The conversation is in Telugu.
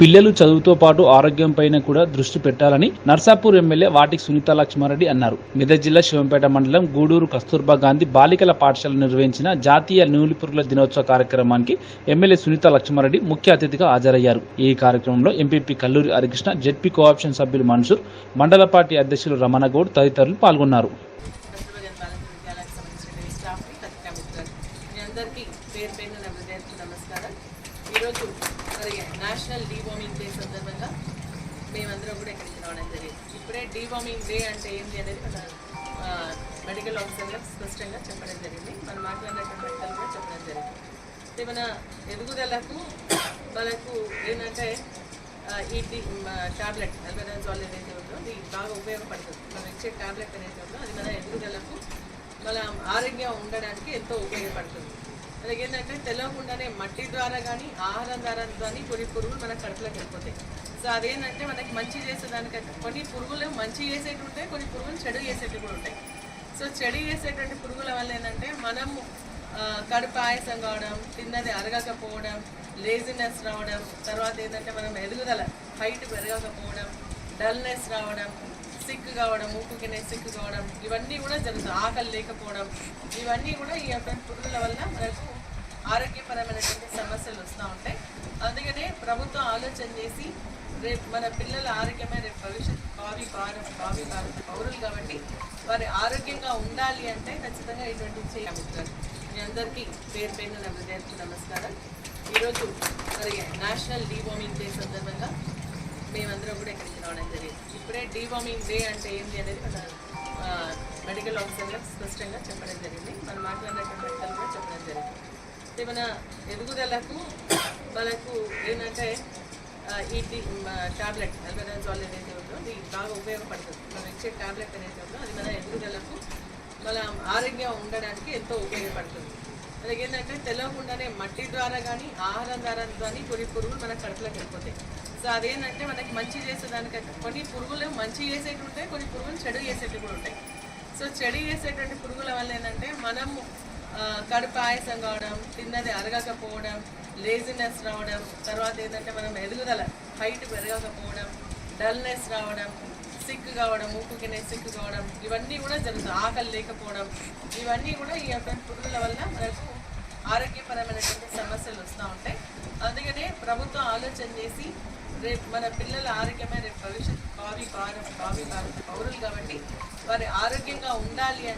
పిల్లలు చదువుతో పాటు ఆరోగ్యం పైన కూడా దృష్టి పెట్టాలని నర్సాపూర్ ఎమ్మెల్యే వాటికి సునీత లక్ష్మారెడ్డి అన్నారు. మెదక్ జిల్లా శివంపేట మండలం గూడూరు కస్తూర్బా గాంధీ బాలికల పాఠశాల నిర్వహించిన జాతీయ నూలిపురుల దినోత్సవ కార్యక్రమానికి ఎమ్మెల్యే సునీత లక్ష్మారెడ్డి ముఖ్య అతిథిగా హాజరయ్యారు. ఈ కార్యక్రమంలో MPP Kalluri Harikrishna ZP co-option సభ్యులు మన్సూర్ మండల పార్టీ అధ్యక్షులు రమణగౌడ్ తదితరులు పాల్గొన్నారు. అందరికీ పేరు పేరు నమస్కారం ఈరోజు మరి నేషనల్ డీవార్మింగ్ డే సందర్భంగా మేమందరం కూడా ఇక్కడికి రావడం జరిగింది. ఇప్పుడే డీవార్మింగ్ డే అంటే ఏంటి అనేది మన మెడికల్ ఆఫీసర్గా స్పష్టంగా చెప్పడం జరిగింది. మనం మాట్లాడినటువంటి మెడికల్ కూడా చెప్పడం జరిగింది. అంటే మన ఎదుగుదలకు మనకు ఏంటంటే ఈ టాబ్లెట్ అల్బెనాజాల్ ఏదైతే ఉందో అది బాగా ఉపయోగపడుతుంది. మనం ఇచ్చే టాబ్లెట్ ఏదైతే ఉందో అది మన ఎదుగుదలకు మన ఆరోగ్యం ఉండడానికి ఎంతో ఉపయోగపడుతుంది. అలాగే ఏంటంటే తెలియకుండానే మట్టి ద్వారా కానీ ఆహారం ద్వారా కానీ కొన్ని పురుగులు మన కడుపులోకి వెళ్ళిపోతాయి. సో అదేంటంటే మనకి మంచి చేసేదానికంటే కొన్ని పురుగులు మంచి చేసేవి ఉంటాయి కొన్ని పురుగులు చెడు చేసేటివి కూడా ఉంటాయి. సో చెడు చేసేటువంటి పురుగుల వల్ల ఏంటంటే మనము కడుపు ఆయాసం కావడం తిన్నది అరగకపోవడం లేజినెస్ రావడం తర్వాత ఏంటంటే మనం ఎదుగుదల హైట్ పెరగకపోవడం డల్నెస్ రావడం సిక్ కావడం ఊపుకినే సిక్ కావడం ఇవన్నీ కూడా జరుగుతాయి. ఆకలి లేకపోవడం ఇవన్నీ కూడా ఈ యొక్క పురుగుల వల్ల మనకు ఆరోగ్యపరమైనటువంటి సమస్యలు వస్తూ ఉంటాయి. అందుకనే ప్రభుత్వం ఆలోచన చేసి రేపు మన పిల్లల ఆరోగ్యమైన రేపు భవిష్యత్ భావి భారత భావి భారత పౌరులు కాబట్టి వారి ఆరోగ్యంగా ఉండాలి అంటే ఖచ్చితంగా ఇటువంటి చేయగలుగుతారు మీ అందరికీ పేరు పేరున నా హృదయానికి నమస్కారం. ఈరోజు మరి నేషనల్ డీవార్మింగ్ డే సందర్భంగా మేమందరం కూడా ఇక్కడికి రావడం జరిగింది. ఇప్పుడే డీవార్మింగ్ డే అంటే ఏంటి అనేది మన మెడికల్ ఆఫీసర్గా స్పష్టంగా చెప్పడం జరిగింది. మనం మాట్లాడినటువంటి మెడికల్ కూడా చెప్పడం జరిగింది. అయితే మన ఎదుగుదలకు మనకు ఏంటంటే ఈ టాబ్లెట్ అల్బెనాజాల్ ఏదైతే ఉందో అది బాగా ఉపయోగపడుతుంది. మనం ఇచ్చే టాబ్లెట్ ఏదైతే ఉందో అది మన ఎదుగుదలకు మన ఆరోగ్యం ఉండడానికి ఎంతో ఉపయోగపడుతుంది. అలాగే ఏంటంటే తెలియకుండానే మట్టి ద్వారా కానీ ఆహారం ద్వారా కానీ కొన్ని పురుగులు మన కడుపులోకి వెళ్ళిపోతాయి. సో అదేంటంటే మనకి మంచి చేసేదానికంటే కొన్ని పురుగులు మంచి చేసేవి ఉంటాయి కొన్ని పురుగులు చెడు చేసేవి కూడా ఉంటాయి. సో చెడు చేసేటువంటి పురుగుల వల్ల ఏంటంటే మనము కడుపు ఆయాసం కావడం తిన్నది అరగకపోవడం లేజినెస్ రావడం తర్వాత ఏంటంటే మనం ఎదుగుదల హైట్ పెరగకపోవడం డల్నెస్ రావడం సిక్ కావడం ఊపుకినే సిక్ కావడం ఇవన్నీ కూడా జరుగుతుంది ఆకలి లేకపోవడం ఇవన్నీ కూడా ఈ యొక్క పురుగుల వల్ల మనకు ఆరోగ్యపరమైనటువంటి సమస్యలు వస్తూ ఉంటాయి. అందుకనే ప్రభుత్వం ఆలోచన చేసి రేపు మన పిల్లల ఆరోగ్యమైన రేపు భవిష్యత్ భావి భారత భావి భారత పౌరులు కాబట్టి వారి ఆరోగ్యంగా ఉండాలి అంటే